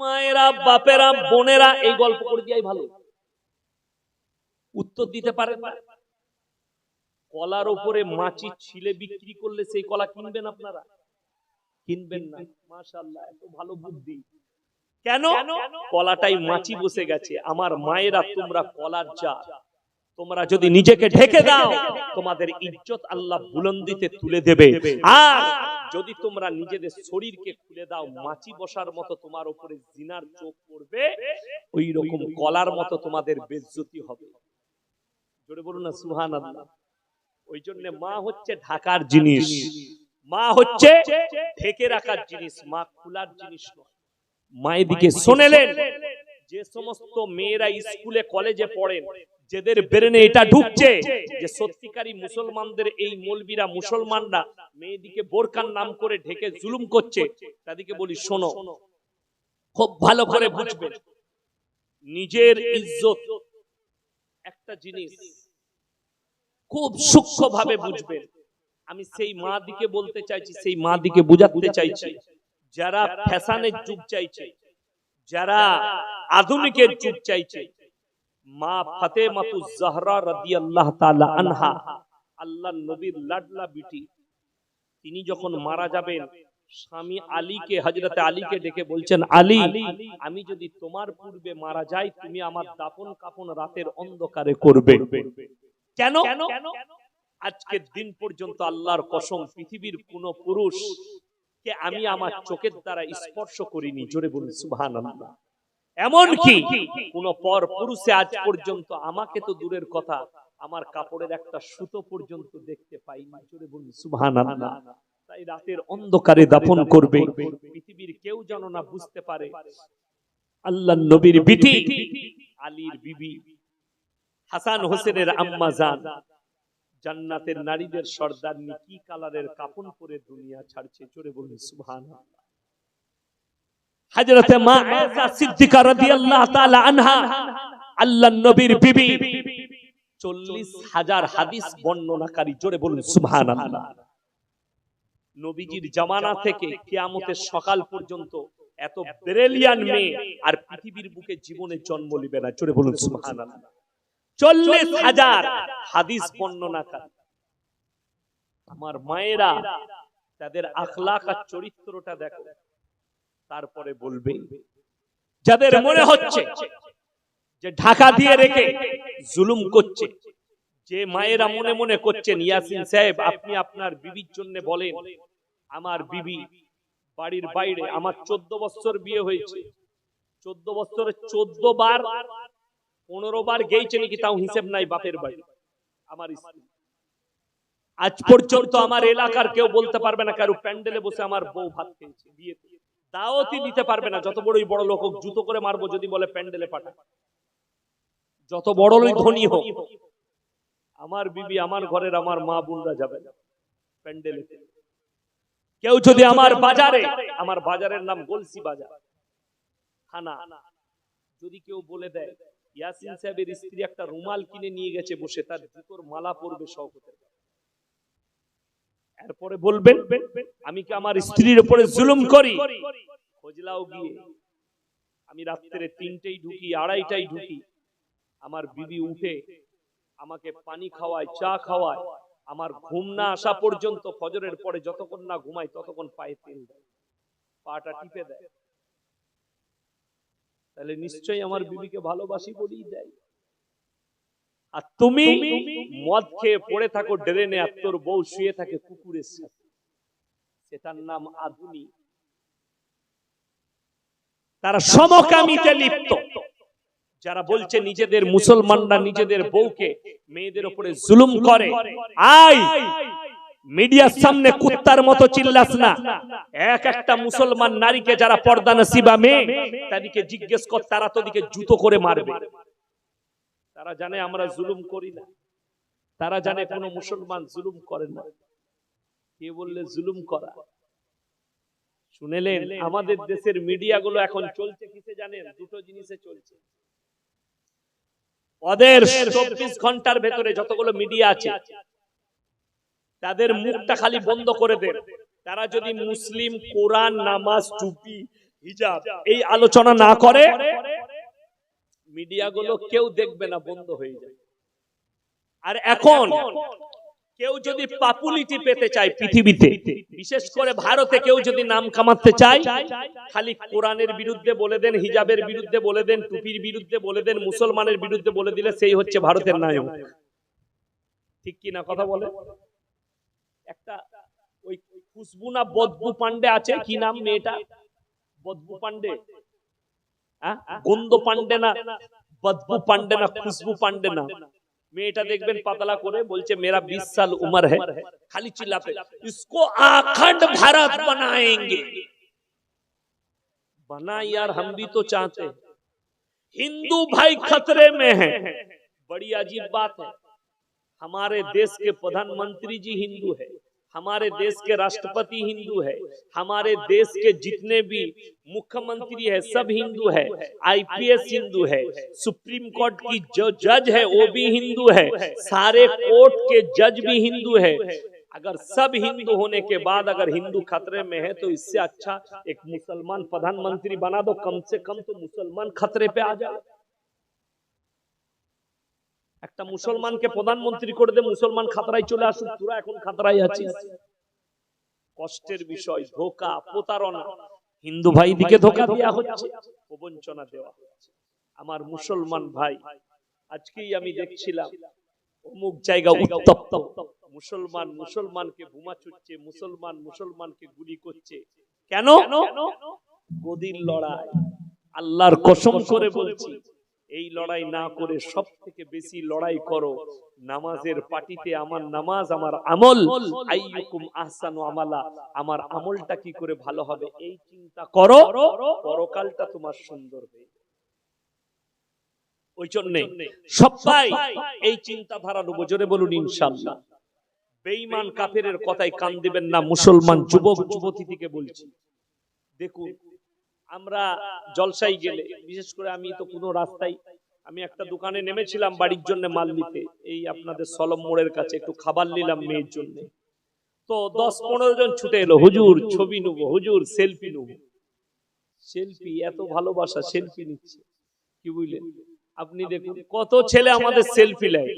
মায়েরা, বাপেরা, বোনেরা এই গল্প করে দিয়াই ভালো। উত্তর দিতে পারেন না। কলার উপরে মাছি ছিলে বিক্রি করলে সেই কলা কিনবেন আপনারা? কিনবেন না। মাশাআল্লাহ, এত ভালো বুদ্ধি। কেন? কলাটাই মাছি বসে গেছে। আমার মায়েরা, তোমরা কলার যা তোমরা যদি নিজেকে ঢেকে দাও, তোমাদের ইজ্জত আল্লাহ বুলন্দিতে তুলে দেবে। আর যদি তোমরা নিজেদের শরীরকে খুলে দাও মাছি বসার মতো তোমার উপরে জিনার চোখ পড়বে ওই রকম কলার মতো তোমাদের বেজ্জতি হবে। জোরে বলুন না সুহান আল্লাহ ওই জন্য মা হচ্ছে ঢাকার জিনিস। মা হচ্ছে ঢেকে রাখার জিনিস। মা খোলার জিনিস নয়। মায়ের দিকে শোনেলেন। যে সমস্ত মেয়েরা স্কুলে কলেজে পড়েন যেদের ব্রেনে এটা ঢুকছে যে সত্যিকারী মুসলমানদের এই মলবিরা মুসলমানরা মেয়েদিকে বোরকার নাম করে ঢেকে জুলুম করছে। তাদেরকে বলি শোনো। খুব ভালো করে বুঝবেন নিজের ইজ্জত। একটা জিনিস। খুব সূক্ষ্ম ভাবে বুঝবেন। আমি সেই মা দিকে বলতে চাইছি সেই মা দিকে বুঝাতে চাইছি। যারা ফ্যাশনের যুগ চাইছে। যারা আধুনিকের যুগ চাইছে। মা ফাতেমাতু জাহরা রাদিয়াল্লাহু তাআলা আনহা আল্লাহ নবীর লাডলা বিটি তিনি যখন মারা যাবেন স্বামী আলীকে হযরতে আলীকে ডেকে বলছেন আলী আমি যদি তোমার পূর্বে মারা যাই তুমি আমার দাপন কাপন রাতের অন্ধকারে করবে। কেন? আজকের দিন পর্যন্ত আল্লাহর কসম পৃথিবীর কোন পুরুষ কে আমি আমার চোখের দ্বারা স্পর্শ করিনি জোরে বলুন সুবহানাল্লাহ। এমন কি কোন পর পুরুষে আজ পর্যন্ত আমাকে তো দূরের কথা আমার কাপড়ের একটা সুতো পর্যন্ত দেখতে পাইনি জোরে বলুন সুবহানাল্লাহ। তাই রাতের অন্ধকারে দাফন করবে। পৃথিবীর কেউ যেন না বুঝতে পারে। আল্লাহ নবীর বিটি আলীর বিবি। হাসান হোসেনের আম্মা জান। জান্নাতের নারীদের সর্দারনি কি কালারের কাপন পরে দুনিয়া ছাড়ছে। চড়ে বলুন, সুবহানাল্লাহ। হযরতে মা আয়েশা সিদ্দিকা রাদিয়াল্লাহু তাআলা আনহা, আল্লাহর নবীর বিবি। 40 হাজার হাদিস বর্ণনাকারী, জোরে বলুন, সুবহানাল্লাহ। নবীজির জামানা থেকে কিয়ামতের সকাল পর্যন্ত এত ব্রিলিয়ান মেয়ে আর পৃথিবীর বুকে জীবনে জন্ম নিবে না, জোরে বলুন, সুবহানাল্লাহ। চল্লিশ হাজার হাদিস বর্ণনাকারী আমার মায়েরা তাদের আখলাক আর চরিত্রটা দেখো। তারপরে বলবে যাদের মনে হচ্ছে যে ঢাকা দিয়ে রেখে জুলুম করছে যে মায়েরা মনে মনে করছেন ইয়াসিন সাহেব আপনি আপনার বিবির জন্য বলেন আমার বিবি বাড়ির বাইরে আমার চোদ্দ বছর বিয়ে হয়েছে। চোদ্দ বছরে চোদ্দ বার পনেরো বার গেইছে নাকি তাও হিসেব নাই বাপের বাড়ি? আমার স্ত্রী। আজ পর্যন্ত আমার এলাকার কেউ বলতে পারবে না কারও প্যান্ডেলে বসে আমার বউ ভাত খেয়েছে। বিয়েতে। দাওয়াতই দিতে পারবে না যত বড়ই বড় লোক হোক জুতো করে মারবো যদি বলে প্যান্ডেলে পাঠা যত বড়ই ধনী হোক আমার বিবি আমার ঘরের আমার মা বোনরা যাবে প্যান্ডেলে। কেউ যদি আমার বাজারে আমার বাজারের নাম গলসি বাজার। থানা যদি কেউ বলে দেয় ইয়াসিন সাহেবের স্ত্রী একটা রুমাল কিনে নিয়ে গেছে বসে, তার জুতোর মালা পরবে শওকতের এরপরে বলবেন, আমি কি আমার স্ত্রীর উপরে জুলুম করি? খোঁজলাও গিয়ে। আমি রাত্রে তিনটেই ঢুকি, আড়াইটাই ঢুকি। আমার বিবি উঠে আমাকে পানি খাওয়ায়, চা খাওয়ায়। আমার ঘুম না আসা পর্যন্ত ফজরের পরে যতক্ষণ না ঘুমাই ততক্ষণ পায়ে তেল দেয়। পাটা টিপে দেয়। তাহলে নিশ্চয়ই আমার বিবিকে ভালোবাসি বলেই দেয়। আর তুমি মদ খেয়ে পড়ে থাকো ড্রেনে আর তোর বউ শুয়ে থাকে কুকুরের সাথে। সেটার নাম আধুনিক তারা সমকামিতে লিপ্ত। যারা বলছে নিজেদের মুসলমানরা নিজেদের বউকে মেয়েদের উপরে জুলুম করে। আই মিডিয়ার সামনে কুত্তার মতো চিল্লাস না। এক একটা মুসলমান নারীকে যারা পর্দা নসিবা মেয়ে তাদেরকে জিজ্ঞেস কর তারা তোদিকে জুতো করে মারবে। তারা জানে আমরা জুলুম করি না। তারা জানে কোনো মুসলমান জুলুম করে না। কে বললে জুলুম করা? শুনেলেন আমাদের দেশের মিডিয়াগুলো এখন চলছে কিসে জানেন? দুটো জিনিসে চলছে। ওদের চব্বিশ ঘণ্টার ভেতরে যতগুলো মিডিয়া আছে তাদের মুখটা খালি বন্ধ করে দেন। তারা যদি মুসলিম কোরআন নামাজ টুপি হিজাব এই আলোচনা না করে মিডিয়াগুলো কেউ দেখবে না বন্ধ হয়ে যায়। আর এখন কেউ যদি পাপুলিটি পেতে চায় পৃথিবীতে বিশেষ করে ভারতে কেউ যদি নাম কামাতে চায় খালি কোরআনের বিরুদ্ধে বলে দেন হিজাবের বিরুদ্ধে বলে দেন টুপির বিরুদ্ধে বলে দেন মুসলমানের বিরুদ্ধে বলে দিলে সেই হচ্ছে ভারতের নায়ক। ঠিক কি না কথা বলে? একটা ওই খুশবু না বদবু পান্ডে আছে কি নাম মেয়েটা বদবু পান্ডে হ্যাঁ? গন্ধ পান্ডে না বদবু পান্ডে না খুশবু পান্ডে না মেয়েটা দেখবেন পাতলা করে বলছে মেরা বিশ সাল উমর है খালি চিল্লাতে इसको आखंड भारत बनाएंगे बना यार हम भी तो चाहते हैं हिंदू भाई खतरे में है बड़ी अजीब बात है हमारे देश के प्रधानमंत्री जी हिंदू है हमारे देश के राष्ट्रपति हिंदू है हमारे देश के जितने भी मुख्यमंत्री है सब हिंदू है। आईपीएस हिंदू है सुप्रीम कोर्ट की जो जज है वो भी हिंदू है। सारे कोर्ट के जज भी हिंदू है। अगर सब हिंदू होने के बाद अगर हिंदू खतरे में है तो इससे अच्छा एक मुसलमान प्रधानमंत्री बना दो कम से कम तो मुसलमान खतरे पे आ जाए। একটা মুসলমানকে প্রধানমন্ত্রী করে দে মুসলমান খাতরায় চলে আসুক তোরা এখন খাতরায় আছিস। কষ্টের বিষয় ধোকা প্রতারণা। হিন্দু ভাই দিকে ধোকা দেওয়া হচ্ছে। প্রবঞ্চনা দেওয়া হচ্ছে। আমার মুসলমান ভাই আজকেই আমি দেখছিলাম অমুক জায়গা উত্তপ্ত। মুসলমান মুসলমানকে বোমা ছুটছে মুসলমান মুসলমানকে গুলি করছে। কেন? গদির লড়াই। আল্লাহর কসম করে বলছি। এই লড়াই না করে সব থেকে বেশি লড়াই করো। নামাজের পাটিতে আমার নামাজ, আমার আমল। আহসানু আমালা। আমার আমলটা কি করে ভালো হবে? এই চিন্তা করো। পরকালটা তোমার সুন্দর হবে ওই জন্য সবাই এই বলুন ইনশাআল্লাহ। বেঈমান কাফেরের কথায় কান দিবেন না, মুসলমান যুবক যুবতী থেকে বলছি। দেখুন আমরা জলসাই গেলে, বিশেষ করে আমি তো কোনো রাস্তায়, আমি একটা দোকানে নেমেছিলাম বাড়ির জন্য মাল নিতে, এই আপনাদের সলম মোড়ের কাছে একটু খাবার নিলাম মেয়ের জন্য। তো দশ পনেরো জন ছুটে এলো, হুজুর, ছবি নেব, হুজুর, সেলফি নেব। সেলফি, এত ভালোবাসা, সেলফি নিচ্ছে। কি বুঝলেন আপনি দেখুন, কত ছেলে আমাদের সেলফি নেয়।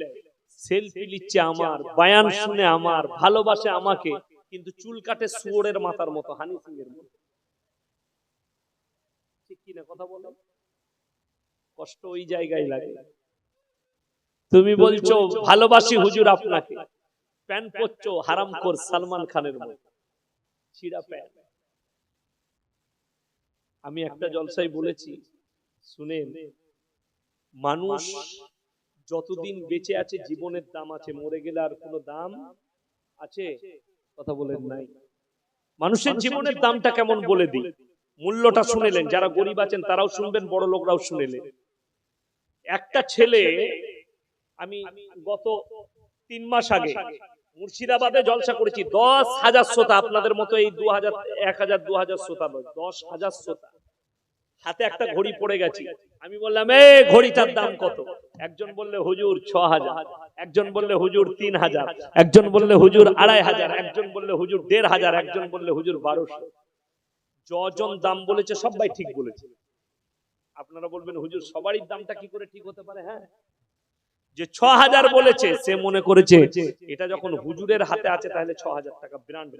সেলফি নিচ্ছে আমার, বায়ান শুনে আমার, ভালোবাসে আমাকে, কিন্তু চুল কাটে শুয়োরের মাথার মতো, হানি সিং এর মতো। কিনা কথা বলো। কষ্ট ওই জায়গায় লাগে। তুমি বলছো ভালোবাসি হুজুর আপনাকে। প্যান্ট পরছো হারাম কর সালমান খানের মতো ছিড়া প্যান্ট আমি একটা জলসাই বলেছি শুনেন মানুষ যতদিন বেঁচে আছে জীবনের দাম আছে মরে গেলে আর কোনো দাম আছে? কথা বলেন নাই। মানুষের জীবনের দামটা কেমন বলে দিই? মূল্যটা শুনেলেন যারা গরিব আছেন তারাও শুনবেন বড় লোকরাও শুনেলেন একটা ছেলে আমি গত তিন মাস আগে মুর্শিদাবাদে জলসা করেছি দশ হাজার শ্রোতা আপনাদের মতো এই দু হাজার এক হাজার দু হাজার শ্রোতা নয় দশ হাজার শ্রোতা। হাতে একটা ঘড়ি পড়ে গেছি। আমি বললাম এ ঘড়িটার দাম কত? একজন বললে হুজুর ছ হাজার। একজন বললে হুজুর তিন হাজার একজন বললে হুজুর আড়াই হাজার একজন বললে হুজুর দেড় হাজার। একজন বললে হুজুর বারোশো। যজন দাম বলেছে সবাই ঠিক বলেছে। আপনারা বলবেন হুজুর সবারই দামটা কি করে ঠিক হতে পারে হ্যাঁ? যে ছ হাজার বলেছে সে মনে করেছে এটা যখন হুজুরের হাতে আছে তাহলে ছ হাজার টাকা ব্র্যান্ড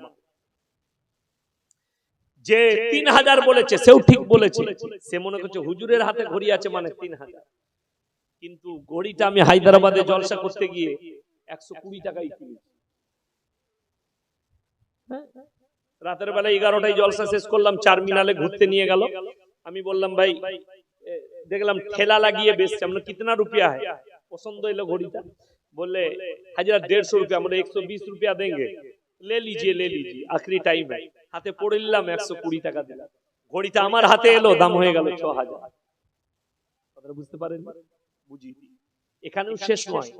যে তিন হাজার বলেছে সেও ঠিক বলেছে। সে মনে করছে হুজুরের হাতে ঘড়ি আছে মানে তিন হাজার কিন্তু ঘড়িটা আমি হায়দ্রাবাদে জলসা করতে গিয়ে একশো কুড়ি টাকাই কিনেছি। হ্যাঁ? রাতের বেলা এগারোটায় জলসা শেষ করলাম, চার মিনালে ঘুরতে নিয়ে গেল। আমি বললাম, ভাই দেখলাম ঠেলা লাগিয়ে বেশ আমরা কিতনা রুপিয়া হয় পছন্দ এলো ঘড়িটা। বললে, হাজার দেড়শো রুপিয়া, আমরা একশো বিশ রুপিয়া দেঙ্গে। লে লিজিয়ে লে লিজিয়ে। আখরি টাইম হাতে পড়ে নিলাম একশো কুড়ি টাকা দিলাম। ঘড়িটা আমার হাতে এলো, দাম হয়ে গেল ছ হাজার। কথাটা বুঝতে পারেন বুঝি এখানেও শেষ নয়।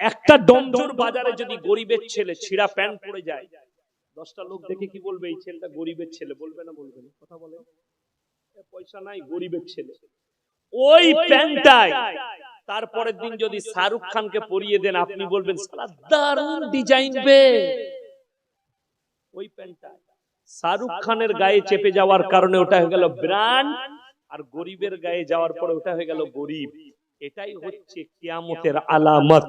একটা ডমজোর বাজারে যদি গরিবের ছেলে ছিঁড়া প্যান্ট পরে যায় দশটা লোক দেখে কি বলবে এই ছেলেটা গরিবের ছেলে বলবে না বলবে না কথা বলে। পয়সা নাই গরিবের ছেলে। ওই প্যান্টটাই তারপরের দিন যদি শাহরুখ খানকে পরিয়ে দেন আপনি বলবেন দারুণ ডিজাইন বে। ওই প্যান্টটা শাহরুখ খানের গায়ে চেপে যাওয়ার কারণে ওটা হয়ে গেল ব্র্যান্ড আর গরিবের গায়ে যাওয়ার পরে ওটা হয়ে গেল গরিব। এটাই হচ্ছে কিয়ামতের আলামত।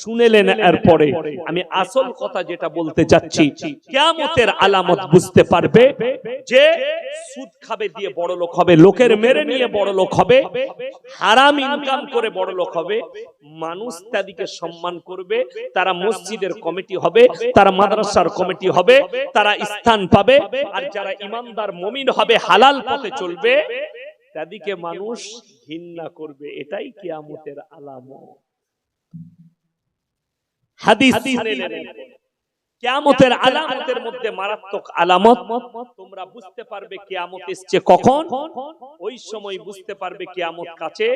শুনেলেন এরপরে। আমি আসল কথা যেটা বলতে চাচ্ছি কিয়ামতের আলামত বুঝতে পারবে যে সুদ খাবে দিয়ে বড় লোক হবে লোকের মেরে নিয়ে বড় লোক হবে হারাম ইনকাম করে বড় লোক হবে মানুষ তাদেরকে সম্মান করবে তারা মসজিদের কমিটি হবে তারা মাদ্রাসার কমিটি হবে তারা স্থান পাবে আর যারা ইমানদার মমিন হবে হালাল পথে চলবে তাদেরকে মানুষ ঘৃণা করবে এটাই কিয়ামতের আলামত। হাদিস কিয়ামতের আলামতের মধ্যে মারাত্মক আলামত তোমরা বুঝতে পারবে কিয়ামত এসছে কখন? ওই সময় বুঝতে পারবে কিয়ামত কাছে।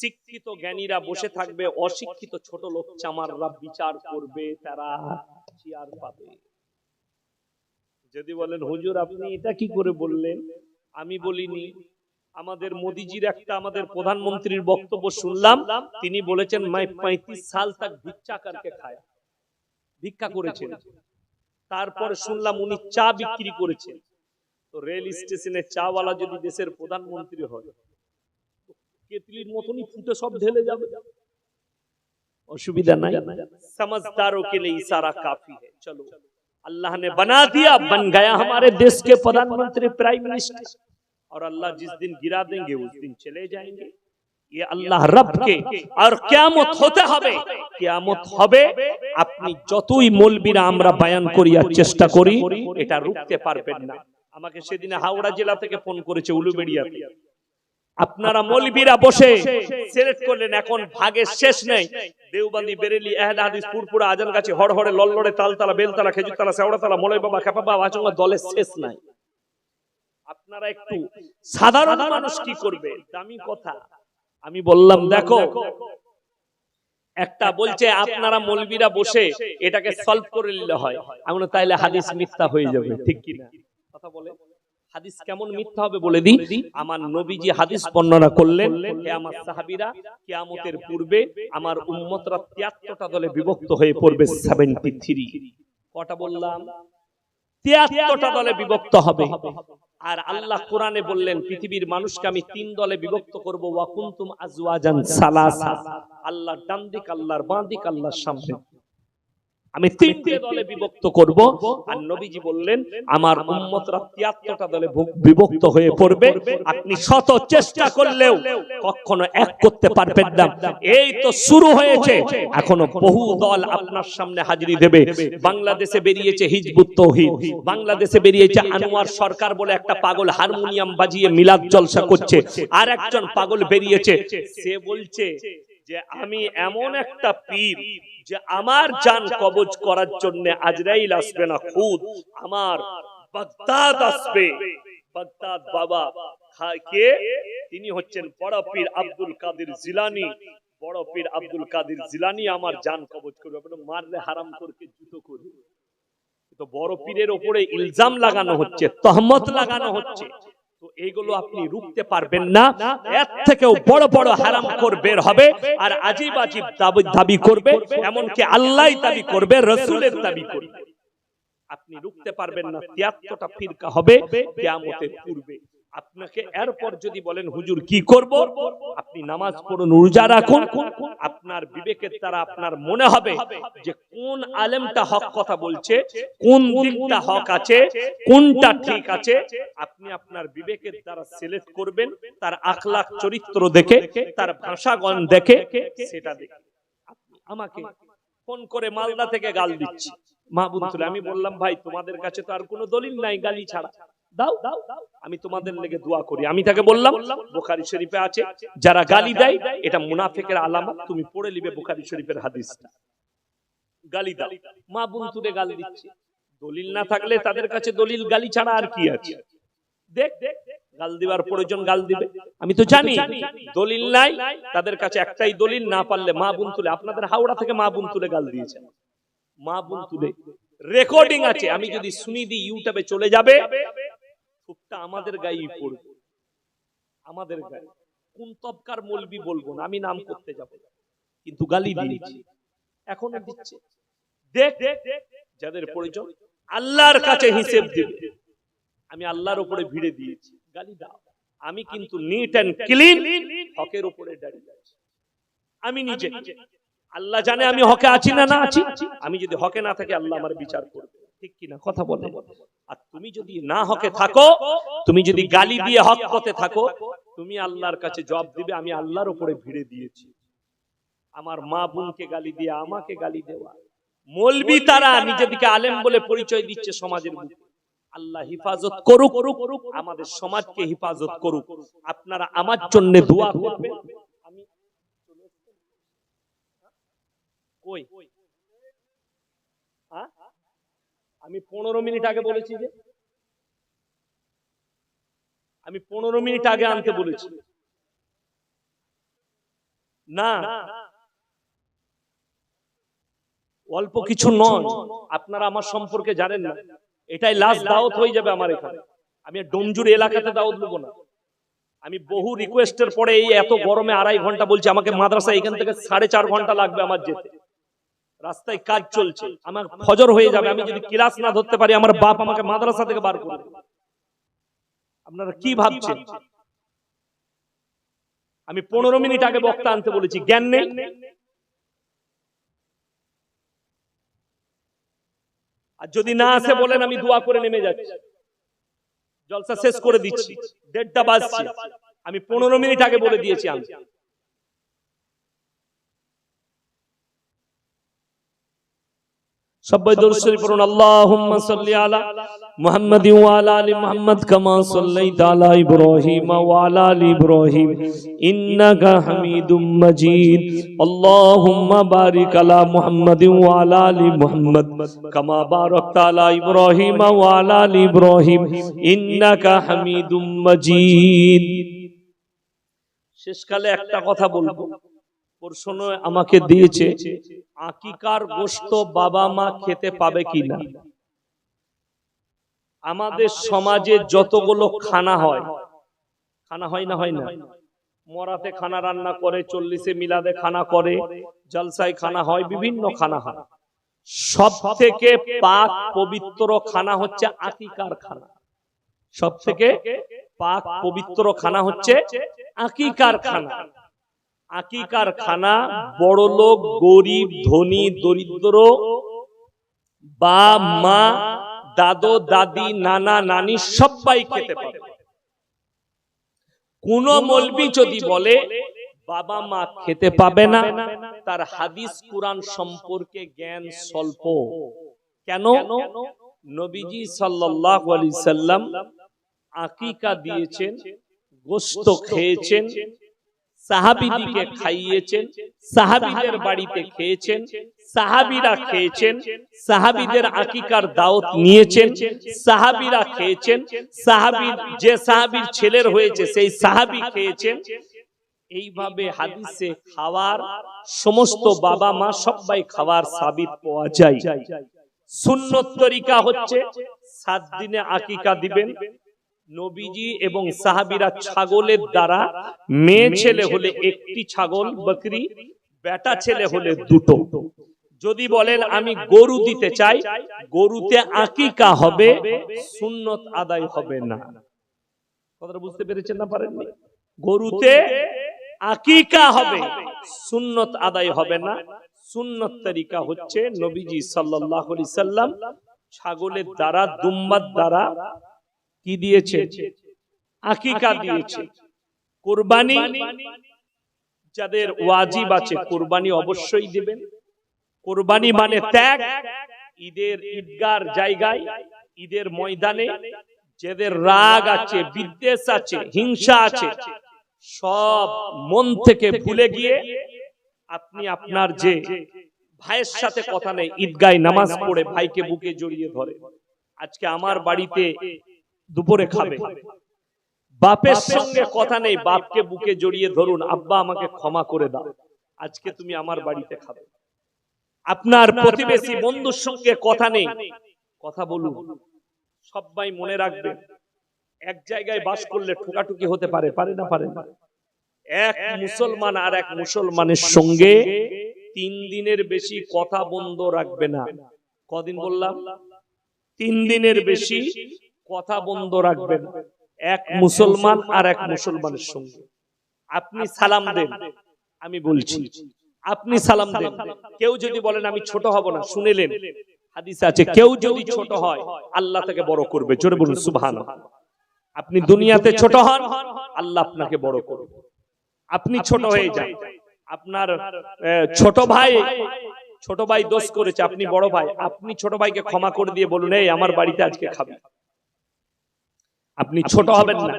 শিক্ষিত জ্ঞানীরা বসে থাকবে অশিক্ষিত ছোট লোক চামাররা বিচার করবে তারা চেয়ার পাবে। যদি বলেন হুজুর আপনি এটা কি করে বললেন? আমি বলিনি। আমাদের মোদিজির একটা আমাদের প্রধানমন্ত্রীর বক্তব্য শুনলাম তিনি বলেছেন মাই পঁয়ত্রিশ সাল তাক ভিক্ষা করকে খায় ভিক্ষা করেছেন তারপরে শুনলাম উনি চা বিক্রি করেছেন তো রেল স্টেশনে চাওয়ালা যদি দেশের প্রধানমন্ত্রী হয় তো কেতলির মতনই ফুটে সব ঢেলে যাবে অসুবিধা নাই समझदारों के लिए इशारा काफी है चलो अल्लाह ने बना दिया बन गया हमारे देश के प्रधानमंत्री प्राइम मिनिस्टर और अल्लाह जिस दिन गिरा देंगे उस दिन चले जाएंगे ये আল্লাহ রবকে আর কিয়ামত হতে হবে কিয়ামত হবে আপনি যতই মৌলবীরা আমরা বায়ান করি আর চেষ্টা করি এটা রুখতে পারবেন না আমাকে সেদিন হাওড়া জেলা থেকে ফোন করেছে উলুবেড়িয়াতে আপনারা মৌলবীরা বসে সিলেক্ট করলেন এখন ভাগের শেষ নেই দেওবান্দি বেরেলি এহদ হাদিস পুরপুরা আজান গাছে হড়হড়ে লল্লড়ে তালতলা বেলতলা খেজুরতলা শেওড়াতলা মলয় বাবা খেপা বাবা আচঙ্গা দলের শেষ নাই আপনারা একটু সাধারণ মানুষ কি করবে? দামি কথা। আমি বললাম দেখো একটা বলছে আপনারা মলবিরা বসে এটাকে সলভ করে নিলে হয়। আমি বললাম, তাইলে হাদিস মিথ্যা হয়ে যাবে। ঠিক কি না কথা বলে। হাদিস কেমন মিথ্যা হবে বলে দিই? আমার নবীজি হাদিস বর্ণনা করলেন হে আমার সাহাবীরা কিয়ামতের পূর্বে আমার উম্মতরা 73টা দলে বিভক্ত হয়ে পড়বে 73 কটা বললাম? তিয়াত্তরটা দলে বিভক্ত হবে। আর আল্লাহ কোরআনে বললেন পৃথিবীর মানুষকে আমি তিন দলে বিভক্ত করব ওয়াকুন্তুম আজওয়াজান সালাসা। আল্লাহর ডান দিক আল্লাহর বাঁ দিক আল্লাহর সামনে। আমি তিনটে দলে বিভক্ত করব। আর নবীজি বললেন আমার উম্মতরা তিয়াত্তরটা দলে বিভক্ত হয়ে পড়বে। আপনি শত চেষ্টা করলেও কখনো এক করতে পারবেন না। এই তো শুরু হয়েছে। এখনও বহু দল আপনার সামনে হাজিরি দেবে। বাংলাদেশে বেরিয়েছে হিজবুত তৌহিদ। বাংলাদেশে বেরিয়েছে আনোয়ার সরকার বলে একটা পাগল হারমোনিয়াম বাজিয়ে মিলাদ জলসা করছে। আর একজন পাগল বেরিয়েছে। সে বলছে যে আমি এমন একটা পীর যে আমার জান কবজ করার জন্য আজরাইল আসবে না খুদ। আমার বাগদাদ আসবে। বাগদাদ বাবা কে? তিনি হচ্ছেন বড় পীর আব্দুল কাদের জিলানি। বড় পীর আব্দুল কাদের জিলানি আমার জান কবজ করবে। আপনি মারলে হারাম করকে জুতো করবে। তো বড় পীরের ওপরে ইলজাম লাগানো হচ্ছে তহমত লাগানো হচ্ছে। এইগুলো আপনি রুখতে পারবেন না। এর থেকেও বড় বড় হারাম কর বের হবে আর আজিব আজিব দাবি- দাবি করবে এমনকি আল্লাহ দাবি করবে রসুলের দাবি করবে। আপনি রুখতে পারবেন না তিয়াত্তরটা ফিরকা হবে কেয়ামতের পূর্বে। আপনাকে এরপর যদি বলেন, হুজুর, কি করব? আপনি নামাজ পড়ুন, রোজা রাখুন। আপনার বিবেকের দ্বারা আপনার মনে হবে যে কোন আলেমটা হক কথা বলছে, কোন দিকটা হক আছে, কোনটা ঠিক আছে। আপনি আপনার বিবেকের দ্বারা সিলেক্ট করবেন, তার আখলাখ চরিত্র দেখে, তার ভাষাগণ দেখে, সেটা দেখে। আপনি আমাকে ফোন করে মালদা থেকে গাল দিচ্ছি মাহবুব আমি বললাম, ভাই, তোমাদের কাছে তো আর কোনো দলিল নাই গালি ছাড়া। দাও। দাও আমি তোমাদের লেগে দোয়া করি। আমি তাকে বললাম, বুখারী শরীফে আছে, যারা গালি দেয়, এটা মুনাফিকের আলামত, তুমি পড়ে নিবে বুখারী শরীফের হাদিসটা। গালি দাও। মা বোন তুলে গালি দিচ্ছে। দলিল না থাকলে তাদের কাছে দলিল, গালি ছাড়া আর কি আছে? দেখ দেখ, গাল দিবার প্রয়োজন, গাল দিবে। আমি তো জানি, দলিল নাই, তাদের কাছে একটাই দলিল, না পারলে মা বোন তুলে আপনাদের হাওড়া থেকে মা বোন তুলে গাল দিয়েছে। মা বোন তুলে রেকর্ডিং আছে। আমি যদি শুনি দিই, ইউটিউবে চলে যাবে খুবটা আমাদের গায়েই পড়বে। আমাদের গায়ে। কোন তবকার মলবি বলব না আমি নাম করতে যাব। কিন্তু গালি দিয়েছি। এখনও দিচ্ছে। দেখ দেখ যাদের প্রয়োজন আল্লাহর কাছে হিসেব দেবে। আমি আল্লাহর উপরে ভিড়ে দিয়েছি। গালি দাও। আমি কিন্তু নিট অ্যান্ড ক্লিন হকের উপরে দাঁড়িয়ে আছি। আমি নিজে। আল্লাহ জানে আমি হকে আছি না না আছি। আমি যদি হকে না থাকি আল্লাহ আমার বিচার করবে। ঠিক কিনা কথা বলে। আর তুমি যদি না হকে থাকো তুমি যদি গালি দিয়ে হক পথে থাকো তুমি আল্লাহর কাছে জবাব দিবে আমি আল্লাহর উপরে ভিড়ে দিয়েছি। আমার মা বোনকে গালি দিয়ে আমাকে গালি দেওয়া। মলবি তারা নিজেদিকে আলেম বলে পরিচয় দিচ্ছে সমাজের মধ্যে আল্লাহ হিফাজত করুক করুক আমাদের সমাজকে হিফাজত করুক। আপনারা আমার জন্য দোয়া করবেন। আমি কই হ্যাঁ? আমি পনেরো মিনিট আগে বলেছি যে আমি পনেরো মিনিট আগে আনতে বলেছি। না। অল্প কিছু নয়। আপনারা আমার সম্পর্কে জানেন না। এটাই লাস্ট দাওয়াত হয়ে যাবে আমার এখানে। আমি ডোমজুর এলাকাতে দাওয়াত দেবো না। আমি বহু রিকোয়েস্টের পরে এই এত গরমে আড়াই ঘণ্টা বলছি আমাকে মাদ্রাসা এখান থেকে সাড়ে চার ঘণ্টা লাগবে আমার যেতে। রাস্তায় কাজ চলছে আমার ফজর হয়ে যাবে আমি যদি ক্লাস না ধরতে পারি আমার বাপ আমাকে মাদ্রাসা থেকে বার করে দেবে। আপনারা কি ভাবছেন? আমি পনেরো মিনিট আগে বক্তা আনতে বলেছি জ্ঞান নেই? আর যদি না আসে বলেন আমি দোয়া করে নেমে যাচ্ছি। জলসা শেষ করে দিচ্ছি। দেড়টা বাজছে। আমি পনেরো মিনিট আগে বলে দিয়েছি আমি। সবাই দরুদ শরীফ পড়ুন আলা ইব্রাহিম ইব্রাহিম, ইন্নাকা হামিদুম মাজিদ, আল্লাহুম্মা বারিক আলা বারাকতা আলা ইব্রাহিম ইব্রাহিম, ইন্নাকা হামিদুম মাজিদ. শেষকালে একটা কথা বলব, প্রশ্ন আমাকে দিয়েছে আকিকার গোস্ত বাবা মা খেতে পাবে কিনা? আমাদের সমাজে যতগুলো খানা হয় খানা হয় না হয় না? মরাতে খানা রান্না করে চল্লিশে মিলাদে খানা করে জলসায় খানা হয় বিভিন্ন খানা হয়। সব থেকে পাক পবিত্র খানা হচ্ছে আকিকার খানা। সব থেকে পাক পবিত্র খানা হচ্ছে আকিকার খানা। আকিকার খানা বড় লোক গরিব ধনী দরিদ্র বা মা দাদো দাদি নানা নানি সবাই খেতে পারে কোন মলবি যদি বলে বাবা মা খেতে পাবে না। তার হাদিস কোরআন সম্পর্কে জ্ঞান স্বল্প। কেন? নবীজি সাল্লাল্লাহু আলাইহি সাল্লাম আকিকা দিয়েছেন গোস্ত খেয়েছেন সাহাবিদিকে খাইয়েছেন সাহাবিদের বাড়িতে খেয়েছেন সাহাবিরা খেয়েছেন সাহাবিদের আকিকার দাওয়াত নিয়েছেন সাহাবিরা খেয়েছেন সাহাবির যে সাহাবির ছেলের হয়েছে সেই সাহাবি খেয়েছেন। এইভাবে হাদিসে খাওয়ার সমস্ত বাবা মা সবাই খাওয়ার সাবিত পাওয়া যায়। সুন্নত তরিকা হচ্ছে সাত দিনে আকিকা দিবেন নবীজি এবং সাহাবিরা ছাগলের দ্বারা মেয়ে ছেলে হলে একটি ছাগল বকরি বেটা ছেলে হলে দুটো। যদি বলেন আমি গরু দিতে চাই গরুতে আকিকা হবে সুন্নত আদায় হবে না। কথাটা বুঝতে পেরেছেন না পারেননি? গরুতে আকিকা হবে সুন্নত আদায় হবে না। সুন্নত তরিকা হচ্ছে নবীজি সাল্লাল্লাহু আলাইহি সাল্লাম ছাগলের দ্বারা দুম্বার দ্বারা কি দিয়েছে? আকিকা দিয়েছে। কোরবানি যাদের ওয়াজিব আছে কোরবানি অবশ্যই দিবেন। কোরবানি মানে ত্যাগ। ঈদের ঈদগার জায়গায় ঈদের ময়দানে যাদের রাগ আছে বিদ্বেষ আছে হিংসা আছে সব মন থেকে ভুলে গিয়ে আপনি আপনার যে ভাইয়ের সাথে কথা নেই ঈদগায় নামাজ পড়ে ভাইকে বুকে জড়িয়ে ধরে। আজকে আমার বাড়িতে দুপুরে খাবে। বাপের সঙ্গে কথা নেই বাপকে বুকে জড়িয়ে ধরুন আব্বা আমাকে ক্ষমা করে দাও। আজকে তুমি আমার বাড়িতে খাবে। আপনার প্রতিবেশী বন্ধুর সঙ্গে কথা নেই। কথা বলুন। সবাই মনে রাখবেন এক জায়গায় বাস করলে ঠোকাটুকি হতে পারে পারে না পারে। না। এক মুসলমান আর এক মুসলমানের সঙ্গে তিন দিনের বেশি কথা বন্ধ রাখবে না। কদিন বললাম? তিন দিনের বেশি কথা বন্ধ রাখবেন। এক মুসলমান আর এক মুসলমানের সঙ্গে। আপনি সালাম দেন। আমি বলছি আপনি সালাম দেন। কেউ যদি বলেন আমি ছোট হব না। শুনেলেন। হাদিস আছে কেউ যদি ছোট হয় আল্লাহ তাকে বড় করবে। জোরে বলুন সুবহান আপনি দুনিয়াতে ছোট হন আল্লাহ আপনাকে বড় করবে। আপনি ছোট হয়ে যান। আপনার ছোট ভাই ছোট ভাই দোষ করেছে। আপনি বড় ভাই। আপনি ছোট ভাইকে ক্ষমা করে দিয়ে বলুন এই আমার বাড়িতে আজকে খাবে। আপনি ছোট হবেন না।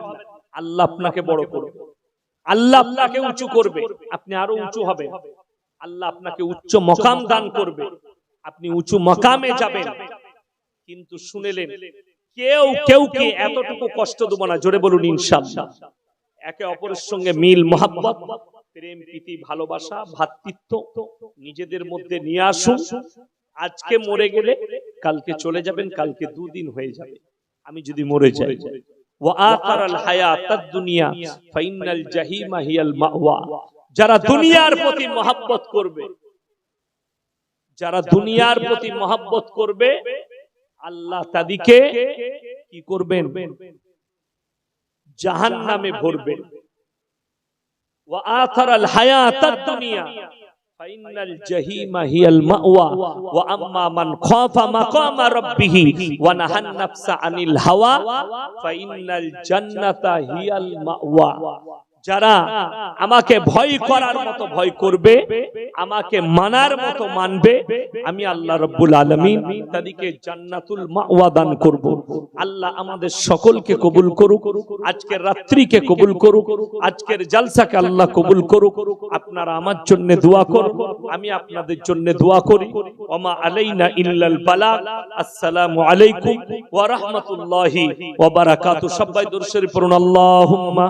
আল্লাহ আপনাকে বড় করবে। আল্লাহ আপনাকে উঁচু করবে। আপনি আরও উঁচু হবেন। আল্লাহ আপনাকে উচ্চ মকাম দান করবে। আপনি উঁচু মকামে যাবেন। কিন্তু শুনেলেন কেউ কেউ কে এতটুকু কষ্ট দেব না। জোরে বলুন ইনশাআল্লাহ। একে অপরের সঙ্গে মিল মোহাব্বত প্রেম প্রীতি ভালোবাসা ভ্রাতৃত্ব নিজেদের মধ্যে নিয়ে আসুন। আজকে মরে গেলে কালকে চলে যাবেন কালকে দুদিন হয়ে যাবে। আমি যদি মরে যাই। যারা দুনিয়ার প্রতি মহাব্বত করবে। যারা দুনিয়ার প্রতি মহাব্বত করবে আল্লাহ তাদিকে কি করবেন? জাহান নামে ভরবেন ওয়া আল হায়াত দুনিয়া। فإن الجحيم هي المأوى وأما من خاف مقام ربه ونهى النفس عن الهوى فإن الجنة هي المأوى. যারা আমাকে ভয় করার মতো ভয় করবে, আমাকে মানার মতো মানবে, আমি আল্লাহ রব্বুল আলমিন তাদেরকে জান্নাতুল মাওয়া দান করব। আল্লাহ আমাদের সকলকে কবুল করুক, আজকের রাত্রিকে কবুল করুক, আজকের জালসাকে আল্লাহ কবুল করুক। আপনারা আমার জন্য দোয়া করুন, আমি আপনাদের জন্য দোয়া করি। ওমা আলাইনা ইল্লাল বালাগ আসসালামু আলাইকুম ওয়া রাহমাতুল্লাহি ওয়া বারাকাতু সবাই দরুদ শরীফ পড়ুন, আল্লাহুম্মা